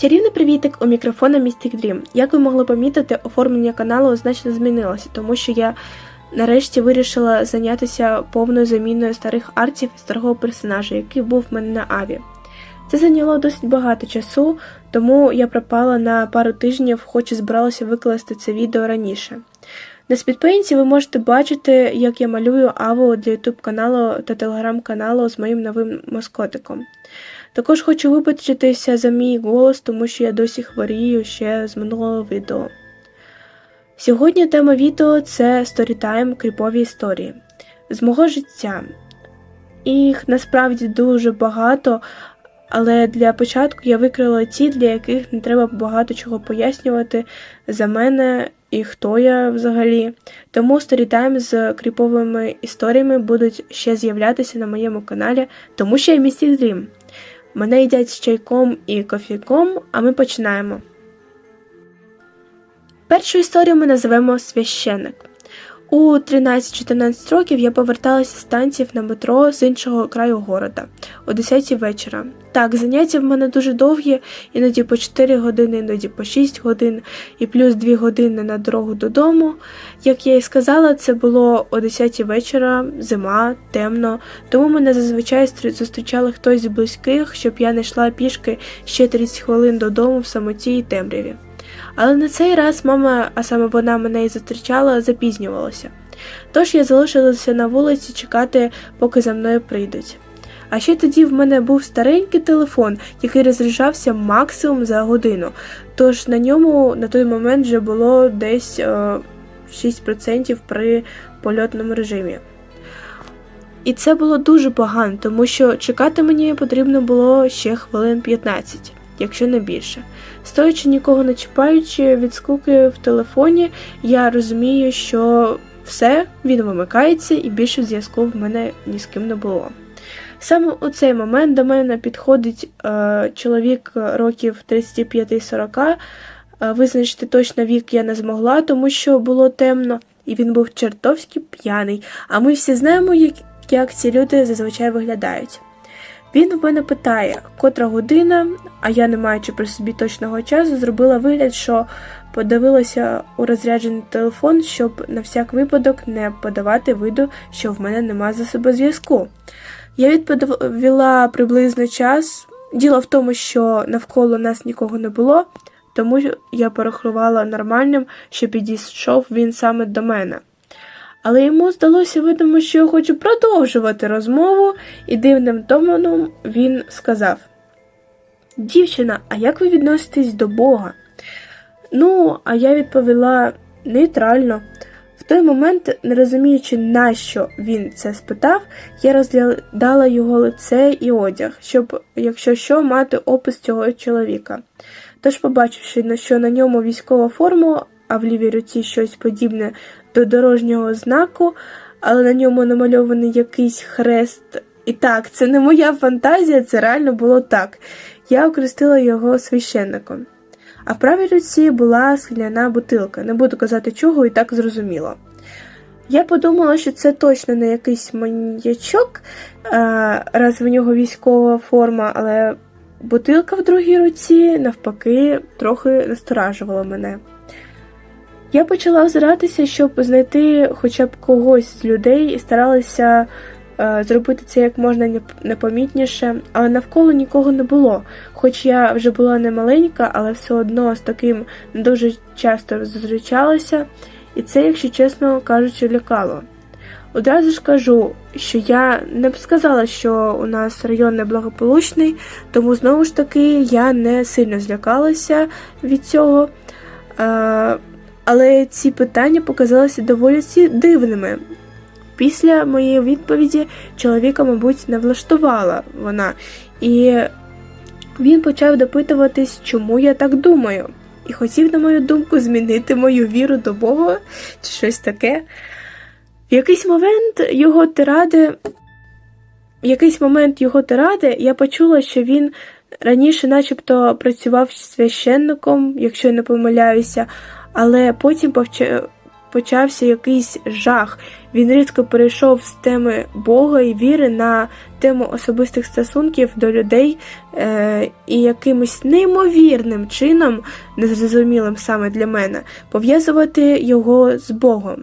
Чарівний привітик у мікрофона Mystic Dream. Як ви могли помітити, оформлення каналу значно змінилося, тому що я нарешті вирішила зайнятися повною заміною старих артів і старого персонажа, який був в мене на Аві. Це зайняло досить багато часу, тому я пропала на пару тижнів, хоч і збиралася викласти це відео раніше. На спідпейнті ви можете бачити, як я малюю аву для YouTube каналу та телеграм-каналу з моїм новим маскотиком. Також хочу вибачитися за мій голос, тому що я досі хворію ще з минулого відео. Сьогодні тема відео це сторітайм кріпові історії з мого життя. Їх насправді дуже багато, але для початку я викрила ті, для яких не треба багато чого пояснювати за мене і хто я взагалі. Тому сторітайм з кріповими історіями будуть ще з'являтися на моєму каналі, тому що я місті Дрім. Мене їдять з чайком і кофійком, а ми починаємо. Першу історію ми називемо Священник. У 13-14 років я поверталася з станції на метро з іншого краю города о 10 вечора. Так, заняття в мене дуже довгі, іноді по 4 години, іноді по 6 годин, і плюс 2 години на дорогу додому. Як я і сказала, це було о 10 вечора, зима, темно, тому мене зазвичай зустрічали хтось з близьких, щоб я не йшла пішки ще 30 хвилин додому в самоті і темряві. Але на цей раз мама, а саме вона мене і зустрічала, запізнювалася. Тож я залишилася на вулиці чекати, поки за мною прийдуть. А ще тоді в мене був старенький телефон, який розряджався максимум за годину, тож на ньому на той момент вже було десь е, 6% при польотному режимі. І це було дуже погано, тому що чекати мені потрібно було ще хвилин 15 якщо не більше. Стоячи нікого не чіпаючи від скуки в телефоні, я розумію, що все, він вимикається і більше зв'язку в мене ні з ким не було. Саме у цей момент до мене підходить е, чоловік років 35-40. Е, визначити точно вік я не змогла, тому що було темно, і він був чертовськи п'яний. А ми всі знаємо, як, як ці люди зазвичай виглядають. Він в мене питає, котра година, а я, не маючи при собі точного часу, зробила вигляд, що подивилася у розряджений телефон, щоб на всяк випадок не подавати виду, що в мене нема за собою зв'язку. Я відповіла приблизно час. Діло в тому, що навколо нас нікого не було, тому я порахувала нормальним, що підійшов він саме до мене але йому здалося видимо, що я хочу продовжувати розмову, і дивним тоном він сказав: Дівчина, а як ви відноситесь до Бога? Ну, а я відповіла нейтрально. В той момент, не розуміючи, на що він це спитав, я розглядала його лице і одяг, щоб, якщо що, мати опис цього чоловіка. Тож, побачивши, що на ньому військова форма, а в лівій руці щось подібне до дорожнього знаку, але на ньому намальований якийсь хрест. І так, це не моя фантазія, це реально було так. Я окрестила його священником. А в правій руці була скляна бутилка, не буду казати чого, і так зрозуміло. Я подумала, що це точно не якийсь маньячок, раз в нього військова форма, але бутилка в другій руці, навпаки, трохи насторажувала мене. Я почала озиратися, щоб знайти хоча б когось з людей і старалася е, зробити це як можна непомітніше, але навколо нікого не було. Хоч я вже була не маленька, але все одно з таким дуже часто зустрічалася, і це, якщо чесно кажучи, лякало. Одразу ж кажу, що я не б сказала, що у нас район неблагополучний, тому знову ж таки я не сильно злякалася від цього. Е, але ці питання показалися доволі дивними. Після моєї відповіді чоловіка, мабуть, не влаштувала вона, і він почав допитуватись, чому я так думаю, і хотів, на мою думку, змінити мою віру до Бога чи щось таке. В якийсь момент його тиради, в якийсь момент його тиради я почула, що він раніше начебто працював священником, якщо я не помиляюся, але потім почався якийсь жах. Він різко перейшов з теми Бога і віри на тему особистих стосунків до людей е, і якимось неймовірним чином, незрозумілим саме для мене, пов'язувати його з Богом.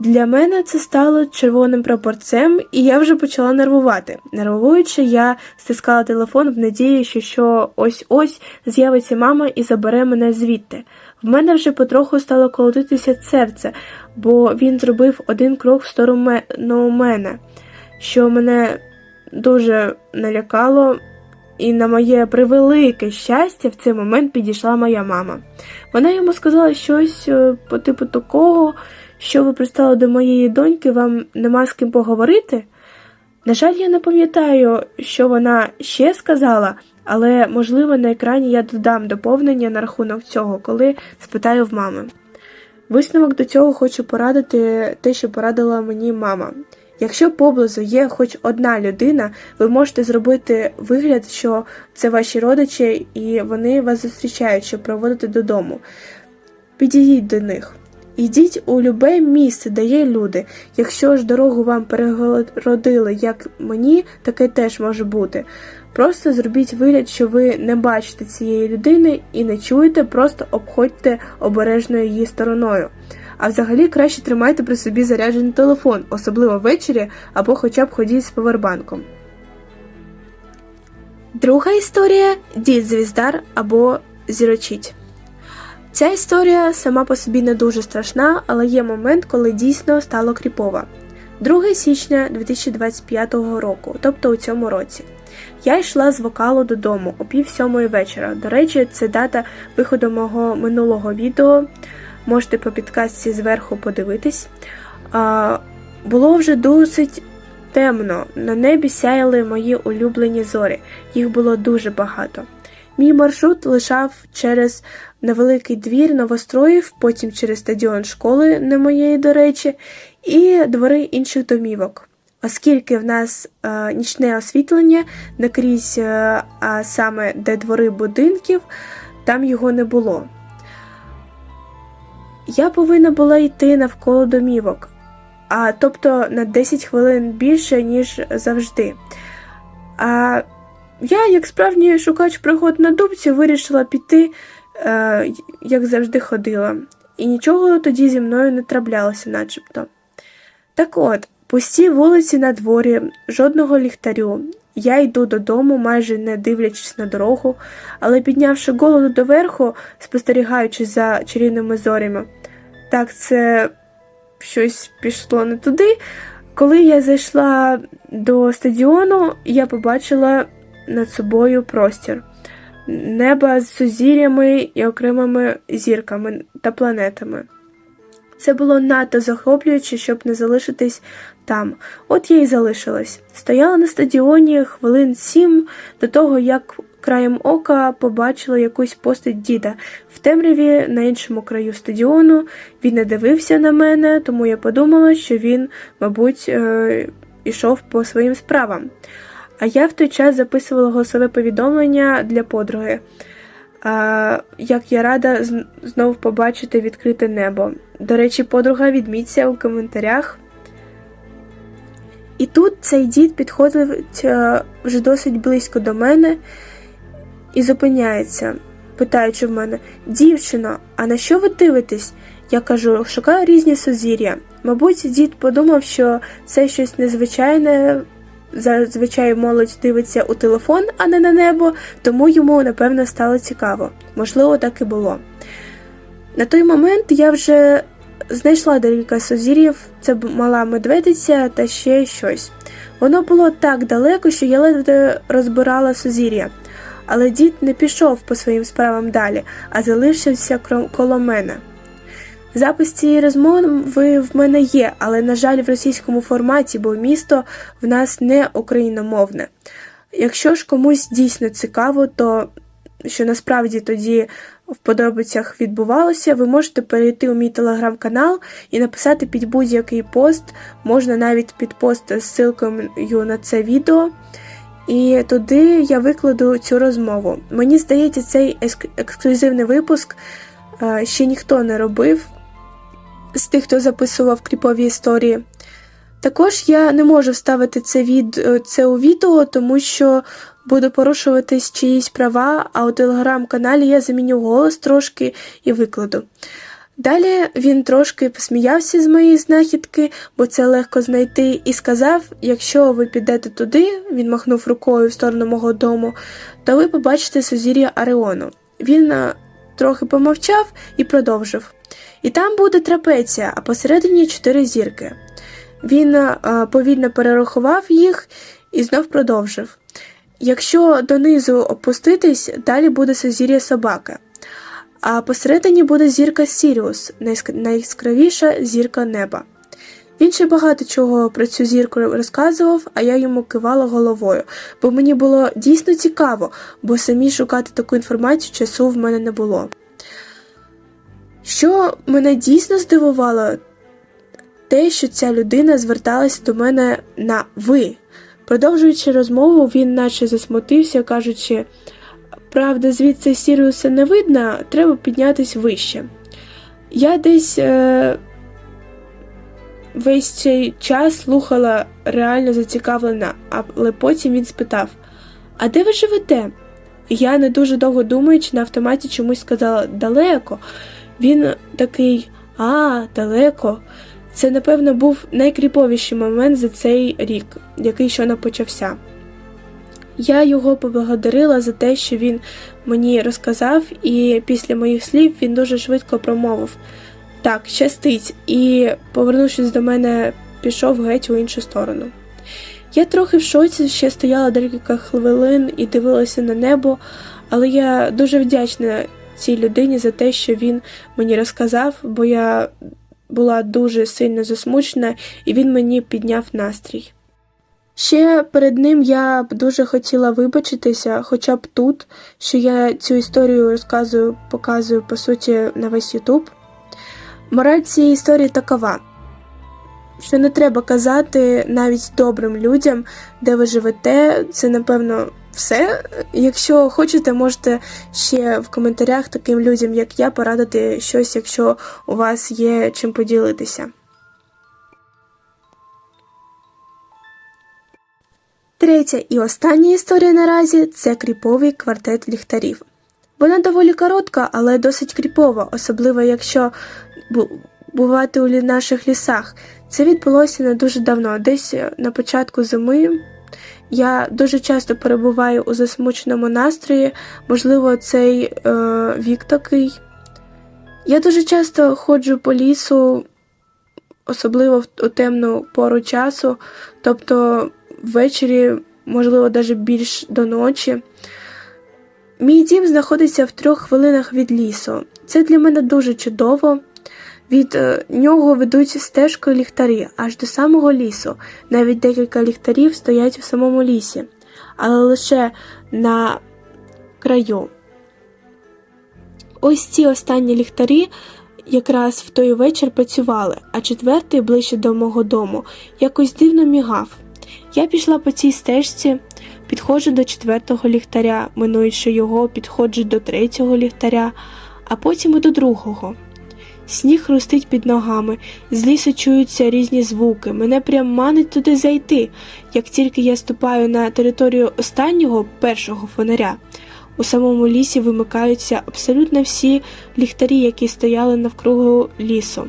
Для мене це стало червоним прапорцем, і я вже почала нервувати. Нервуючи, я стискала телефон в надії, що, ось-ось з'явиться мама і забере мене звідти. В мене вже потроху стало колотитися серце, бо він зробив один крок в сторону мене, що мене дуже налякало, і на моє превелике щастя в цей момент підійшла моя мама. Вона йому сказала щось е, по типу такого, що ви пристали до моєї доньки, вам нема з ким поговорити. На жаль, я не пам'ятаю, що вона ще сказала, але, можливо, на екрані я додам доповнення на рахунок цього, коли спитаю в мами. Висновок до цього хочу порадити те, що порадила мені мама. Якщо поблизу є хоч одна людина, ви можете зробити вигляд, що це ваші родичі, і вони вас зустрічають, щоб проводити додому. Підійдіть до них. Йдіть у любе місце, де є люди. Якщо ж дорогу вам перегородили, як мені, таке теж може бути. Просто зробіть вигляд, що ви не бачите цієї людини і не чуєте, просто обходьте обережно її стороною. А взагалі краще тримайте при собі заряджений телефон, особливо ввечері або хоча б ходіть з повербанком. Друга історія дід звіздар або зірочить. Ця історія сама по собі не дуже страшна, але є момент, коли дійсно стало кріпово. 2 січня 2025 року, тобто у цьому році. Я йшла з вокалу додому о пів сьомої вечора. До речі, це дата виходу мого минулого відео. Можете по підказці зверху подивитись. А, Було вже досить темно. На небі сяяли мої улюблені зорі. Їх було дуже багато. Мій маршрут лишав через невеликий двір новостроїв, потім через стадіон школи, не моєї, до речі, і двори інших домівок. Оскільки в нас е, нічне освітлення накрізь, е, а саме де двори будинків, там його не було. Я повинна була йти навколо домівок, а тобто на 10 хвилин більше, ніж завжди. А я, як справжній шукач пригод на дубці, вирішила піти, е, як завжди ходила, і нічого тоді зі мною не траплялося, начебто. Так от, пусті вулиці на дворі, жодного ліхтарю. Я йду додому, майже не дивлячись на дорогу, але піднявши голову доверху, спостерігаючи за чарівними зорями. Так, це щось пішло не туди. Коли я зайшла до стадіону, я побачила над собою простір, неба з сузір'ями і окремими зірками та планетами. Це було надто захоплююче, щоб не залишитись там. От я й залишилась. Стояла на стадіоні хвилин сім до того, як краєм ока побачила якусь постать діда. В темряві на іншому краю стадіону він не дивився на мене, тому я подумала, що він, мабуть, е ішов по своїм справам. А я в той час записувала голосове повідомлення для подруги. Як я рада знов побачити відкрите небо. До речі, подруга відміться у коментарях. І тут цей дід підходить е, вже досить близько до мене і зупиняється, питаючи в мене: Дівчино, а на що ви дивитесь? Я кажу, шукаю різні сузір'я. Мабуть, дід подумав, що це щось незвичайне. Зазвичай молодь дивиться у телефон, а не на небо, тому йому, напевно, стало цікаво. Можливо, так і було. На той момент я вже знайшла декілька сузір'їв, це мала медведиця та ще щось. Воно було так далеко, що я ледве розбирала сузір'я. Але дід не пішов по своїм справам далі, а залишився коло мене. Запис цієї розмови в мене є, але, на жаль, в російському форматі, бо місто в нас не україномовне. Якщо ж комусь дійсно цікаво, то що насправді тоді в подробицях відбувалося, ви можете перейти у мій телеграм-канал і написати під будь-який пост, можна навіть під пост з ссылкою на це відео. І туди я викладу цю розмову. Мені здається, цей ексклюзивний випуск ще ніхто не робив. З тих, хто записував кріпові історії. Також я не можу вставити це від це у відео, тому що буду порушуватись чиїсь права, а у телеграм-каналі я заміню голос трошки і викладу. Далі він трошки посміявся з моєї знахідки, бо це легко знайти, і сказав: якщо ви підете туди, він махнув рукою в сторону мого дому, то ви побачите сузір'я Ареону. Він а, трохи помовчав і продовжив. І там буде трапеція, а посередині чотири зірки. Він а, повільно перерахував їх і знов продовжив. Якщо донизу опуститись, далі буде сузір'я собака. А посередині буде зірка Сіріус, найяскравіша зірка неба. Він ще багато чого про цю зірку розказував, а я йому кивала головою, бо мені було дійсно цікаво, бо самі шукати таку інформацію часу в мене не було. Що мене дійсно здивувало, те, що ця людина зверталася до мене на ви. Продовжуючи розмову, він наче засмутився, кажучи. Правда, звідси Сіріуса не видно, треба піднятись вище. Я десь е, весь цей час слухала реально зацікавлена, але потім він спитав: А де ви живете? Я, не дуже довго думаючи, на автоматі чомусь сказала далеко. Він такий, а, далеко. Це, напевно, був найкріповіший момент за цей рік, який щойно почався. Я його поблагодарила за те, що він мені розказав, і після моїх слів він дуже швидко промовив так, щастить, і, повернувшись до мене, пішов геть у іншу сторону. Я трохи в шоці ще стояла декілька хвилин і дивилася на небо, але я дуже вдячна цій людині за те, що він мені розказав, бо я була дуже сильно засмучена, і він мені підняв настрій. Ще перед ним я б дуже хотіла вибачитися, хоча б тут, що я цю історію розказую, показую по суті на весь Ютуб. Мораль цієї історії такова, що не треба казати навіть добрим людям, де ви живете. Це, напевно, все. Якщо хочете, можете ще в коментарях таким людям, як я, порадити щось, якщо у вас є чим поділитися. Третя і остання історія наразі це кріповий квартет ліхтарів. Вона доволі коротка, але досить кріпова, особливо якщо бувати у наших лісах. Це відбулося не дуже давно, десь на початку зими. Я дуже часто перебуваю у засмученому настрої, можливо, цей е, вік такий. Я дуже часто ходжу по лісу, особливо в у темну пору часу, тобто ввечері, можливо, навіть більш до ночі. Мій дім знаходиться в трьох хвилинах від лісу. Це для мене дуже чудово. Від е, нього ведуть стежкою ліхтарі аж до самого лісу. Навіть декілька ліхтарів стоять у самому лісі, але лише на краю. Ось ці останні ліхтарі якраз в той вечір працювали, а четвертий ближче до мого дому якось дивно мігав. Я пішла по цій стежці, підходжу до четвертого ліхтаря, минуючи його, підходжу до третього ліхтаря, а потім і до другого. Сніг хрустить під ногами, з лісу чуються різні звуки. Мене прям манить туди зайти. Як тільки я ступаю на територію останнього першого фонаря, у самому лісі вимикаються абсолютно всі ліхтарі, які стояли навкругу лісу.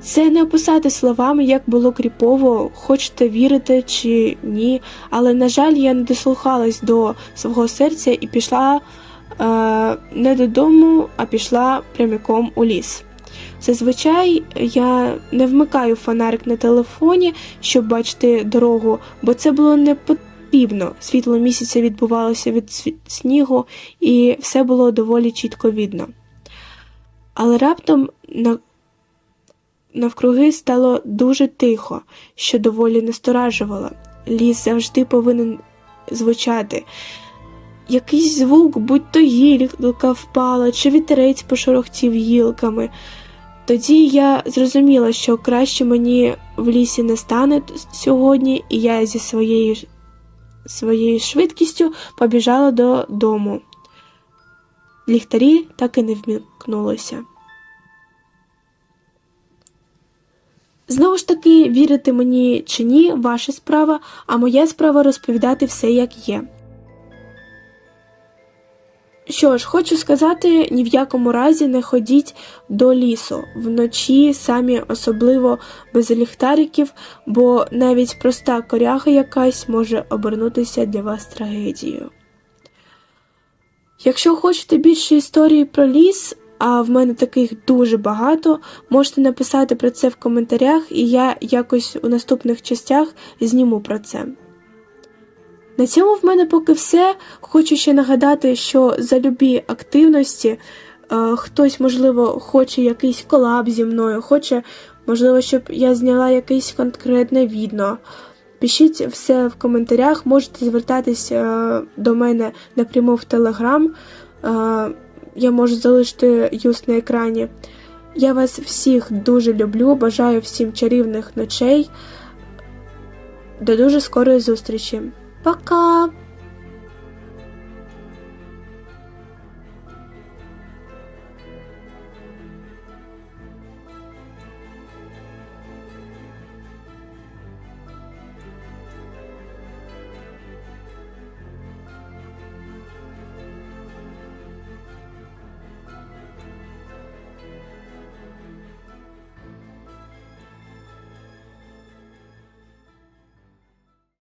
Це не описати словами, як було кріпово, хочете вірити чи ні, але, на жаль, я не дослухалась до свого серця і пішла не додому, а пішла прямиком у ліс. Зазвичай я не вмикаю фонарик на телефоні, щоб бачити дорогу, бо це було не потрібно. Світло місяця відбувалося від снігу, і все було доволі чітко видно. Але раптом на Навкруги стало дуже тихо, що доволі насторажувало. Ліс завжди повинен звучати. Якийсь звук, будь то гілка впала, чи вітерець пошорохтів гілками. Тоді я зрозуміла, що краще мені в лісі не стане сьогодні, і я зі своєю своєю швидкістю побіжала додому. Ліхтарі так і не вмікнулися. Знову ж таки, вірити мені чи ні, ваша справа, а моя справа розповідати все як є. Що ж, хочу сказати, ні в якому разі не ходіть до лісу вночі, самі особливо без ліхтариків, бо навіть проста коряга якась може обернутися для вас трагедією. Якщо хочете більше історії про ліс, а в мене таких дуже багато, можете написати про це в коментарях, і я якось у наступних частях зніму про це. На цьому в мене поки все. Хочу ще нагадати, що за любі активності е, хтось, можливо, хоче якийсь колаб зі мною, хоче, можливо, щоб я зняла якесь конкретне відео. Пишіть все в коментарях, можете звертатись е, до мене напряму в Телеграм. Е, я можу залишити юст на екрані. Я вас всіх дуже люблю, бажаю всім чарівних ночей. До дуже скорої зустрічі! Apakah